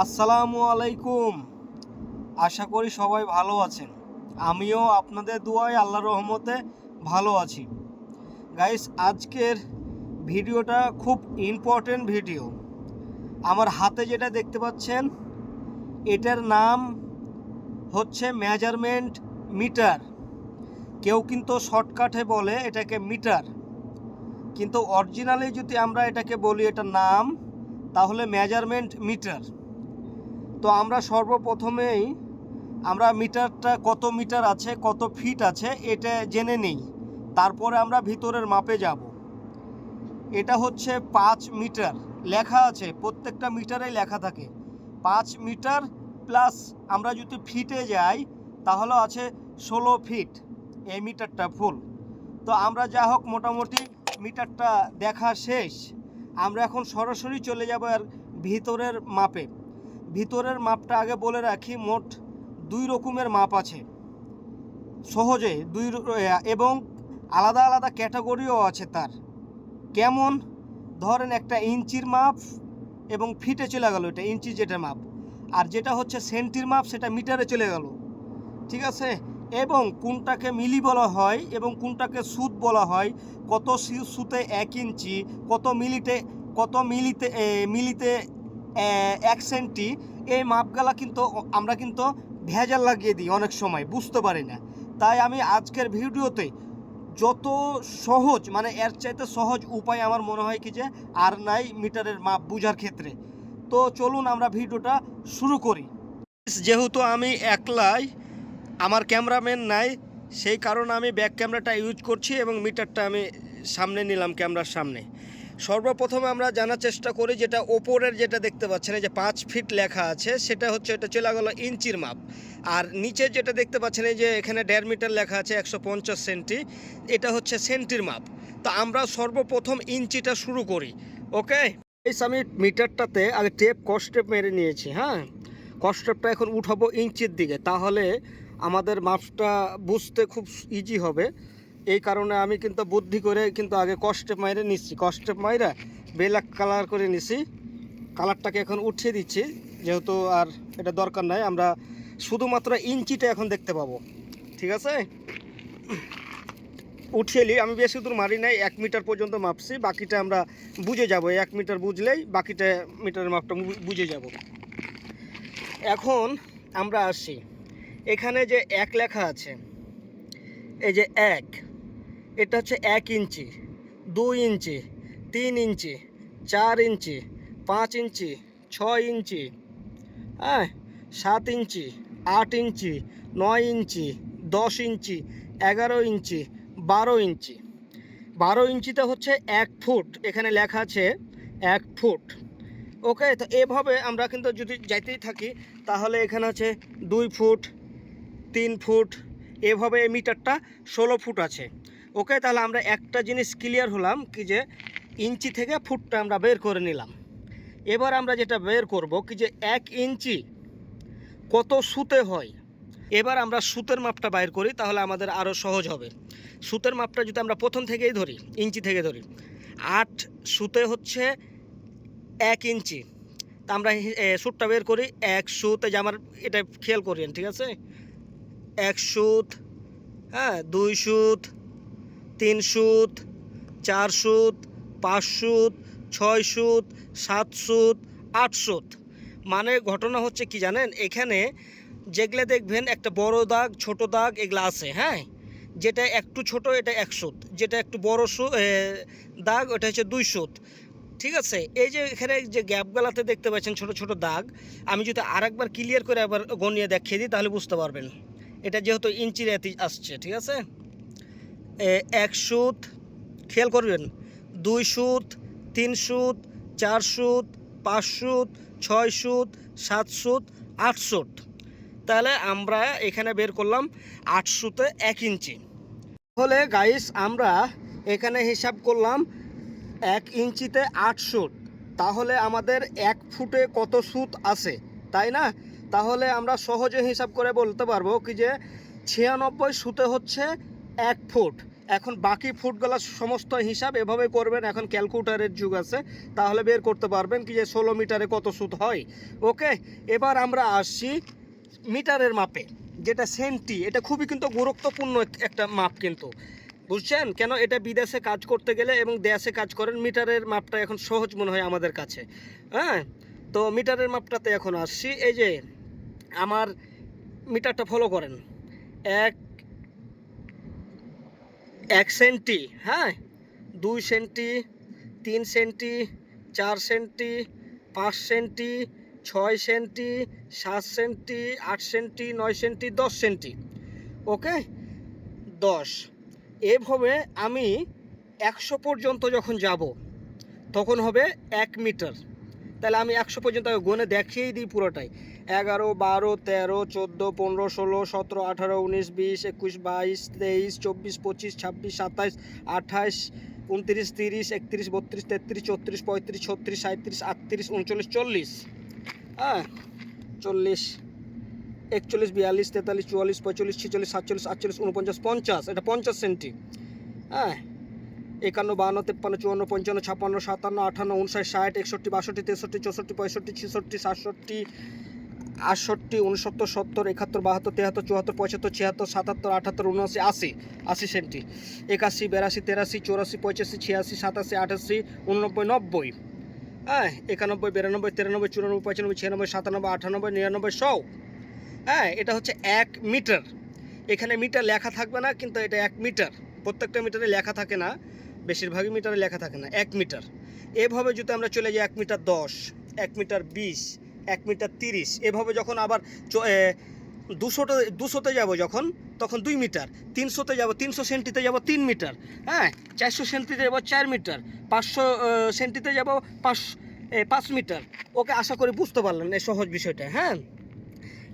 আসসালামু আলাইকুম। আশা করি সবাই ভালো আছেন। আমিও আপনাদের দুয়ায় আল্লাহর রহমতে ভালো আছি। গাইস আজকের ভিডিওটা খুব ইম্পর্টেন্ট ভিডিও আমার হাতে যেটা দেখতে পাচ্ছেন, এটার নাম হচ্ছে মেজারমেন্ট মিটার কেউ কিন্তু শর্টকাটে বলে এটাকে মিটার কিন্তু অরিজিনালি যদি আমরা এটাকে বলি এটার নাম, তাহলে মেজারমেন্ট মিটার তো আমরা সর্বপ্রথমেই আমরা মিটারটা কত মিটার আছে, কত ফিট আছে এটা জেনে নিই। তারপরে আমরা ভিতরের মাপে যাব। এটা হচ্ছে পাঁচ মিটার। লেখা আছে, প্রত্যেকটা মিটারেই লেখা থাকে। পাঁচ মিটার প্লাস আমরা যদি ফিটে যাই, তাহলে আছে ষোলো ফিট এই মিটারটা ফুল। তো আমরা যা হোক মোটামুটি মিটারটা দেখা শেষ। আমরা এখন সরাসরি চলে যাব আর ভিতরের মাপে। ভিতরের মাপটা আগে বলে রাখি, মোট দুই রকমের মাপ আছে। সহজে দুই এবং আলাদা আলাদা ক্যাটাগরিও আছে তার। কেমন? ধরেন একটা ইঞ্চির মাপ এবং ফিটে চলে গেল এটা, ইঞ্চি যেটা মাপ। আর যেটা হচ্ছে সেন্টির মাপ, সেটা মিটারে চলে গেল। ঠিক আছে? এবং কোনটাকে মিলি বলা হয় এবং কোনটাকে সুদ বলা হয়, কত সুতে এক ইঞ্চি, কত মিলিতে কত মিলিতে মিলিতে এক এই মাপগুলা কিন্তু আমরা কিন্তু ভেজাল লাগিয়ে দিই অনেক সময়, বুঝতে পারি না। তাই আমি আজকের ভিডিওতে যত সহজ মানে এর চাইতে সহজ উপায় আমার মনে হয় কি যে, আর নাই মিটারের মাপ বোঝার ক্ষেত্রে। তো চলুন আমরা ভিডিওটা শুরু করি। যেহেতু আমি একলাই, আমার ক্যামেরাম্যান নাই, সেই কারণে আমি ব্যাক ক্যামেরাটা ইউজ করছি এবং মিটারটা আমি সামনে নিলাম ক্যামেরার সামনে। সর্বপ্রথমে আমরা জানার চেষ্টা করি যেটা ওপরের যেটা দেখতে পাচ্ছেন, এই যে পাঁচ ফিট লেখা আছে, সেটা হচ্ছে এটা চলে গেল ইঞ্চির মাপ। আর নিচে যেটা দেখতে পাচ্ছেন, এই যে এখানে দেড় মিটার লেখা আছে, একশো পঞ্চাশ সেন্টি, এটা হচ্ছে সেন্টির মাপ। তো আমরা সর্বপ্রথম ইঞ্চিটা শুরু করি, ওকে? এই আমি মিটারটাতে আগে টেপ কস্টেপ মেরে নিয়েছি হ্যাঁ? কস্টেপটা এখন উঠাবো ইঞ্চির দিকে, তাহলে আমাদের মাপটা বুঝতে খুব ইজি হবে। এই কারণে আমি কিন্তু বুদ্ধি করে কিন্তু আগে কষ্টে মাইরে নিচ্ছি কষ্টে মাইরা বেলাক কালার করে নিছি। কালারটাকে এখন উঠিয়ে দিচ্ছি, যেহেতু আর এটা দরকার নাই। আমরা শুধুমাত্র ইঞ্চিটা এখন দেখতে পাবো। ঠিক আছে? উঠিয়ে নিই। আমি বেশি দূর মারি নাই, এক মিটার পর্যন্ত মাপছি। বাকিটা আমরা বুঝে যাব। এক মিটার বুঝলেই বাকিটা মিটারের মাপটা বুঝে যাব। এখন আমরা আসি। এখানে যে এক লেখা আছে, এই যে এক। এটা হচ্ছে এক ইঞ্চি, দুই ইঞ্চি, তিন ইঞ্চি, চার ইঞ্চি, পাঁচ ইঞ্চি, ছয় ইঞ্চি হ্যাঁ সাত ইঞ্চি, আট ইঞ্চি, নয় ইঞ্চি, দশ ইঞ্চি, এগারো ইঞ্চি, বারো ইঞ্চি। বারো ইঞ্চিতে হচ্ছে এক ফুট, এখানে লেখা আছে এক ফুট। ওকে, তো এভাবে আমরা কিন্তু যদি যাইতেই থাকি, তাহলে এখানে আছে দুই ফুট, তিন ফুট, এভাবে মিটারটা ষোলো ফুট আছে। ওকে তাহলে আমরা একটা জিনিস ক্লিয়ার হলাম কি যে ইঞ্চি থেকে ফুটটা আমরা বের করে নিলাম। এবার আমরা যেটা বের করব কি যে এক ইঞ্চি কত সুতে হয়? এবার আমরা সুতের মাপটা বাইর করি, তাহলে আমাদের আরও সহজ হবে। সুতের মাপটা যদি আমরা প্রথম থেকেই ধরি, ইঞ্চি থেকে ধরি, আট সুতে হচ্ছে এক ইঞ্চি। তা আমরা সুতটা বের করি, এক সুত যে আমার এটা খেয়াল করেন ঠিক আছে? এক সুত হ্যাঁ দুই সুত তিন সুত, চার সুত, পাঁচ সুত, ছয় সুত, সাত সুত, আট সুত। মানে ঘটনা হচ্ছে কি জানেন? এখানে যেগুলো দেখবেন, একটা বড় দাগ, ছোট দাগ, এগুলো আছে হ্যাঁ? যেটা একটু ছোট, এটা এক সুত। যেটা একটু বড় সু দাগ, ওটা হচ্ছে দুই সুত। ঠিক আছে? এই যে এখানে যে গ্যাপগুলাতে দেখতে পাচ্ছেন ছোট ছোট দাগ, আমি যদি আরেকবার ক্লিয়ার করে আবার গনিয়ে দেখিয়ে দিই, তাহলে বুঝতে পারবেন। এটা যেহেতু ইঞ্চির এতে আসছে, ঠিক আছে? এক সুত, খেয়াল করবেন, দুই সুত, তিন সুত, চার সুত, পাঁচ সুত, ছয় সুত, সাত সুত, আট সুত। তাহলে আমরা এখানে বের করলাম আট সুতে এক ইঞ্চি। তাহলে গাইস আমরা এখানে হিসাব করলাম এক ইঞ্চিতে আট সুত। তাহলে আমাদের এক ফুটে কত সুত আছে, তাই না? তাহলে আমরা সহজে হিসাব করে বলতে পারব কি যে ছিয়ানব্বই সুতে হচ্ছে এক ফুট। এখন বাকি ফুটগুলো সমস্ত হিসাব এভাবে করবেন, এখন ক্যালকুলেটারের যুগ আছে, তাহলে বের করতে পারবেন কি যে ষোলো মিটারে কত সুদ হয়। ওকে, এবার আমরা আসছি মিটারের মাপে, যেটা সেন্টি, এটা খুবই কিন্তু গুরুত্বপূর্ণ একটা মাপ কিন্তু। বুঝছেন? কেন এটা বিদেশে কাজ করতে গেলে এবং দেশে কাজ করেন, মিটারের মাপটা এখন সহজ মনে হয় আমাদের কাছে। হ্যাঁ? তো মিটারের মাপটাতে এখন আসছি, এই যে আমার মিটারটা ফলো করেন। এক এক সেন্টি হ্যাঁ? দুই সেন্টি, তিন সেন্টি, চার সেন্টি, পাঁচ সেন্টি, ছয় সেন্টি, সাত সেন্টি, আট সেন্টি, নয় সেন্টি, দশ সেন্টি। ওকে? দশ। এভাবে আমি একশো পর্যন্ত যখন যাব, তখন হবে এক মিটার। তাহলে আমি একশো পর্যন্ত গুনে দেখিয়েই দিই পুরোটাই। এগারো, বারো, তেরো, চোদ্দ, পনেরো, ষোলো, সতেরো, আঠারো, উনিশ, বিশ, একুশ, বাইশ, তেইশ, চব্বিশ, পঁচিশ, ছাব্বিশ, সাতাইশ, আঠাইশ, উনত্রিশ, তিরিশ, একত্রিশ, বত্রিশ, তেত্রিশ, চৌত্রিশ, পঁয়ত্রিশ, ছত্রিশ সাঁত্রিশ আটত্রিশ, উনচল্লিশ, চল্লিশ। হ্যাঁ চল্লিশ, একচল্লিশ, বিয়াল্লিশ, তেতাল্লিশ, চুয়াল্লিশ পঁয়তাল্লিশ ছিচল্লিশ, সাতচল্লিশ, আটচল্লিশ, উনপঞ্চাশ, পঞ্চাশ, এটা পঞ্চাশ সেন্টি। হ্যাঁ একান্ন, বাহান্ন, তেপ্পান্ন, চুয়ান্ন, পঞ্চান্ন, ছাপ্পান্ন, সাতান্ন আটান্ন উনষাট, ষাট, একষট্টি, বাষট্টি, তেষট্টি, চৌষট্টি, পঁয়ষট্টি, ছেষট্টি, সাতষট্টি, আটষট্টি উনসত্তর সত্তর, একাত্তর, বাহাত্তর, তেহাত্তর, চুয়াত্তর পঁচাত্তর ছিয়াত্তর, সাতাত্তর, আটাত্তর, উনআশি, আশি আশি সেন্টি। একাশি, বিরাশি, তেরাশি, চৌরাশি পঁচাশি ছিয়াশি, সাতাশি, আটাশি, উননব্বই, নব্বই। হ্যাঁ একানব্বই, বিরানব্বই, তিরানব্বই, চুরানব্বই, পঁচানব্বই, ছিয়ানব্বই, সাতানব্বই, আটানব্বই, নিরানব্বই সৌ হ্যাঁ এটা হচ্ছে এক মিটার। এখানে মিটার লেখা থাকবে না, কিন্তু এটা এক মিটার। প্রত্যেকটা মিটারে লেখা থাকে না। বেশিরভাগই মিটারে লেখা থাকে না এক মিটার। এভাবে যদি আমরা চলে যাই এক মিটার দশ এক মিটার বিশ এক মিটার তিরিশ এভাবে যখন আবার এ, দুশোতে যাব যখন তখন দুই মিটার তিনশোতে যাব তিনশো সেন্টিতে যাব তিন মিটার হ্যাঁ? চারশো সেন্টিতে যাব চার মিটার পাঁচশো সেন্টিতে যাব পাঁচ পাঁচ মিটার। ওকে আশা করি বুঝতে পারলেন এই সহজ বিষয়টা হ্যাঁ?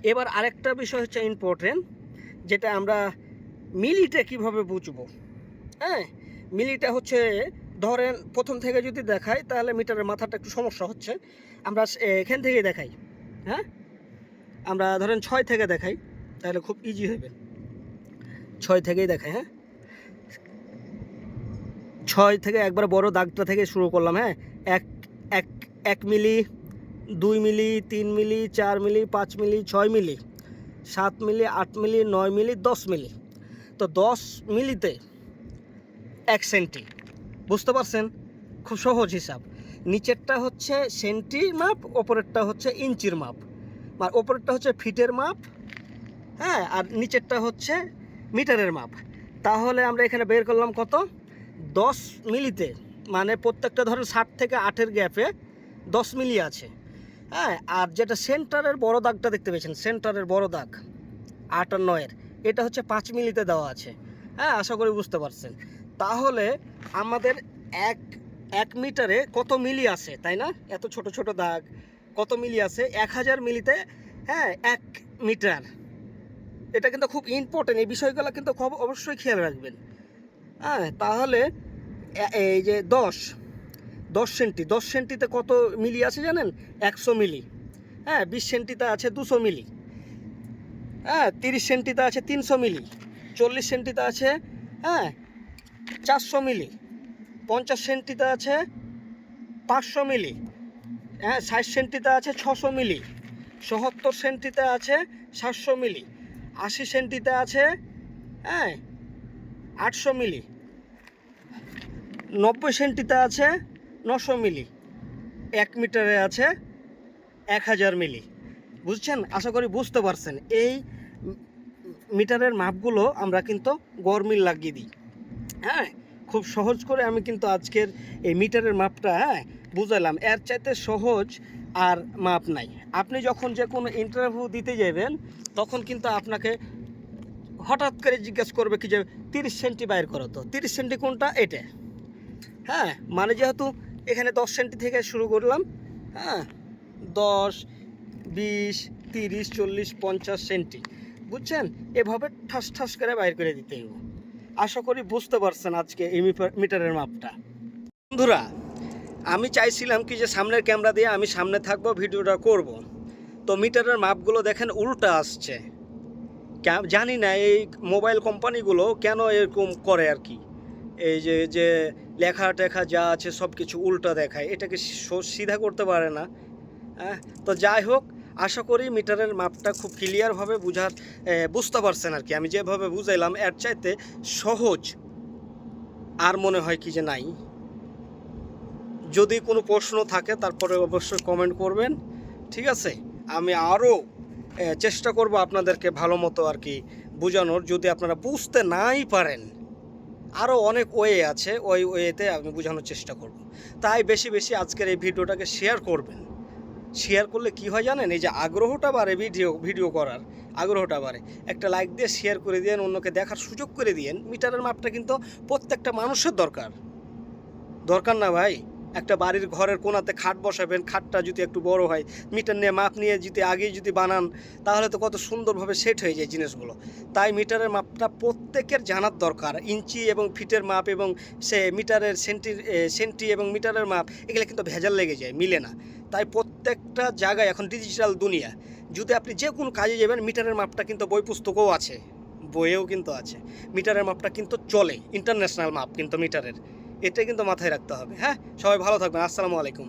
এবার আরেকটা বিষয় হচ্ছে ইম্পর্টেন্ট যেটা আমরা মিলিটা কীভাবে বুঝব হ্যাঁ? মিলিটা হচ্ছে, ধরেন প্রথম থেকে যদি দেখাই, তাহলে মিটারের মাথাটা একটু সমস্যা হচ্ছে। আমরা এখান থেকে দেখাই হ্যাঁ? আমরা ধরেন ছয় থেকে দেখাই, তাহলে খুব ইজি হবে ছয় থেকেই দেখাই হ্যাঁ? ছয় থেকে একবার বড় দাগটা থেকে শুরু করলাম হ্যাঁ? এক এক এক মিলি, দুই মিলি, তিন মিলি, চার মিলি, পাঁচ মিলি, ছয় মিলি, সাত মিলি, আট মিলি, নয় মিলি, দশ মিলি। তো দশ মিলিতে এক সেন্টি। বুঝতে পারছেন? খুব সহজ হিসাব। নিচেরটা হচ্ছে সেন্টি মাপ, ওপরেরটা হচ্ছে ইঞ্চির মাপ। আর ওপরেরটা হচ্ছে ফিটের মাপ হ্যাঁ? আর নিচেরটা হচ্ছে মিটারের মাপ। তাহলে আমরা এখানে বের করলাম কত? দশ মিলিতে মানে প্রত্যেকটা ধরেন ষাট থেকে আটের গ্যাপে দশ মিলি আছে। হ্যাঁ? আর যেটা সেন্টারের বড় দাগটা দেখতে পেয়েছেন, সেন্টারের বড় দাগ, আট আর নয়ের, এটা হচ্ছে পাঁচ মিলিতে দেওয়া আছে। হ্যাঁ? আশা করি বুঝতে পারছেন। তাহলে আমাদের এক এক মিটারে কত মিলি আছে তাই না? এত ছোট ছোট দাগ, কত মিলি আছে এক হাজার মিলিতে হ্যাঁ এক মিটার। এটা কিন্তু খুব ইম্পর্টেন্ট এই বিষয়গুলো কিন্তু খুব অবশ্যই খেয়াল রাখবেন। হ্যাঁ তাহলে এই যে দশ দশ সেন্টি, দশ সেন্টিতে কত মিলি আছে জানেন? একশো মিলি। হ্যাঁ বিশ সেন্টিতে আছে দুশো মিলি। হ্যাঁ তিরিশ সেন্টিতে আছে তিনশো মিলি। চল্লিশ সেন্টিতে আছে হ্যাঁ চারশো মিলি, পঞ্চাশ সেন্টিতে আছে পাঁচশো মিলি হ্যাঁ ষাট সেন্টিতে আছে ছশো মিলি, সত্তর সেন্টিতে আছে সাতশো মিলি, আশি সেন্টিতে আছে হ্যাঁ আটশো মিলি, নব্বই সেন্টিতে আছে নশো মিলি, এক মিটারে আছে এক হাজার মিলি। বুঝছেন? আশা করি বুঝতে পারছেন। এই মিটারের মাপগুলো আমরা কিন্তু গরমিল লাগিয়ে দিই। হ্যাঁ খুব সহজ করে আমি কিন্তু আজকের এই মিটারের মাপটা হ্যাঁ বুঝালাম। এর চাইতে সহজ আর মাপ নাই। আপনি যখন যে কোনো ইন্টারভিউ দিতে যাবেন, তখন কিন্তু আপনাকে হঠাৎ করে জিজ্ঞেস করবে কি যে, তিরিশ সেন্টি বাইর করো তো। তিরিশ সেন্টি কোনটা? এটা। হ্যাঁ মানে যেহেতু এখানে দশ সেন্টি থেকে শুরু করলাম হ্যাঁ দশ, বিশ, তিরিশ, চল্লিশ, পঞ্চাশ সেন্টি, বুঝছেন? এভাবে ঠাস ঠাস করে বাইর করে দিতে হবে আশা করি বুঝতে পারছেন আজকে এই মিটার- মিটারের মাপটা। বন্ধুরা, আমি চাইছিলাম কি যে সামনের ক্যামেরা দিয়ে আমি সামনে থাকব, ভিডিওটা করব। তো মিটারের মাপগুলো দেখেন উল্টা আসছে। জানি না এই মোবাইল কোম্পানিগুলো কেন এরকম করে আর কি। এই যে যে লেখা টেখা যা আছে সব কিছু উল্টা দেখায়। এটাকে সিধা করতে পারে না? হ্যাঁ তো যাই হোক আশা করি মিটারের মাপটা খুব ক্লিয়ারভাবে বুঝার বুঝতে পারছেন আর কি। আমি যেভাবে বুঝাইলাম, এর চাইতে সহজ আর মনে হয় কি যে নাই। যদি কোনো প্রশ্ন থাকে, তারপরে অবশ্যই কমেন্ট করবেন, ঠিক আছে? আমি আরও চেষ্টা করব আপনাদেরকে ভালো মতো আর কি বোঝানোর। যদি আপনারা বুঝতে নাই পারেন, আরও অনেক ওয়ে আছে, ওই ওয়েতে আমি বোঝানোর চেষ্টা করব। তাই বেশি বেশি আজকের এই ভিডিওটাকে শেয়ার করবেন। শেয়ার করলে কি হয় জানেন? এই যে আগ্রহটা বাড়ে ভিডিও ভিডিও করার, আগ্রহটা বাড়ে। একটা লাইক দিয়ে শেয়ার করে দিয়েন, অন্যকে দেখার সুযোগ করে দিয়েন মিটারের মাপটা কিন্তু প্রত্যেকটা মানুষের দরকার। দরকার না ভাই। একটা বাড়ির ঘরের কোনাতে খাট বসাবেন, খাটটা যদি একটু বড় হয়, মিটার নিয়ে মাপ নিয়ে যদি আগেই যদি বানান, তাহলে তো কত সুন্দরভাবে সেট হয়ে যায় জিনিসগুলো। তাই মিটারের মাপটা প্রত্যেকের জানার দরকার। ইঞ্চি এবং ফিটের মাপ এবং সে মিটারের সেন্টি সেন্টি এবং মিটারের মাপ, এগুলো কিন্তু ভেজাল লেগে যায়, মিলে না। তাই প্রত্যেকটা জায়গায় এখন ডিজিটাল দুনিয়া। যদি আপনি যে কোনো কাজে যাবেন, মিটারের মাপটা কিন্তু বই পুস্তকও আছে, বইয়েও কিন্তু আছে। মিটারের মাপটা কিন্তু চলে ইন্টারন্যাশনাল মাপ কিন্তু মিটারের। এটা কিন্তু মাথায় রাখতে হবে হ্যাঁ? সবাই ভালো থাকবেন আসসালামু আলাইকুম।